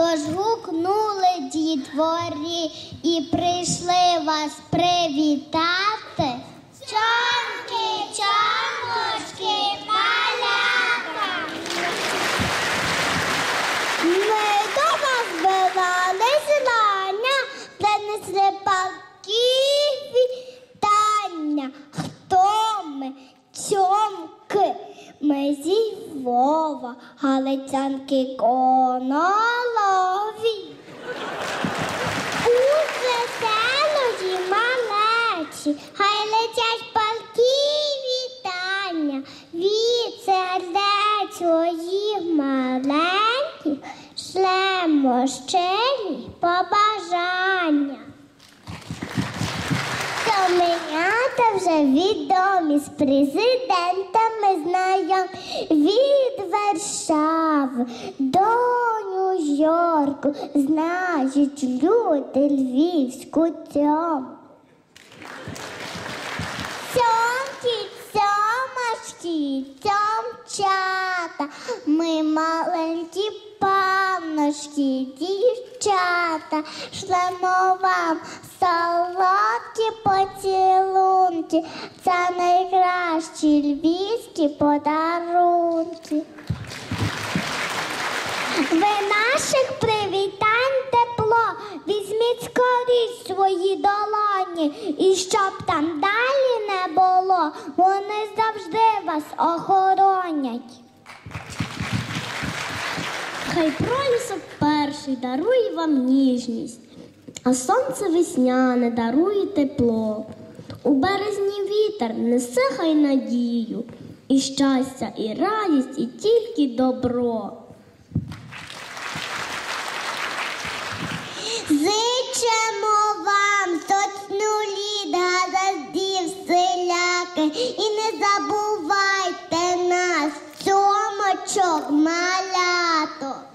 Тож гукнули дітворі і прийшли вас привітати. Чонки, чоночки, маляка. Ми до вас збирали знання, принесли палки вітання. Хто ми? Цьомки. Ми зі Львова, галицянки коnoloві. У веселої малечі, хай летять палки вітання, від сердець своїх маленьких шлемо щирі побажання. Каменята вже відомі з президентами знайом від Варшави до Нью-Йорку знають люди львівську цьому. Цьомки, цьомашки, цьомчата, ми маленькі панночки, дівчата, шлемо вам солодкі поцілунки, це найкращі львівські подарунки. Ви наших привітань тепло, візьміть скоріш свої долоні, і щоб там далі не було, вони завжди вас охоронять. Хай пролісок перший дарує вам ніжність, а сонце весняне дарує тепло. У березні вітер несе хай надію, і щастя, і радість, і тільки добро. і не забувайте нас, цьомочок малято.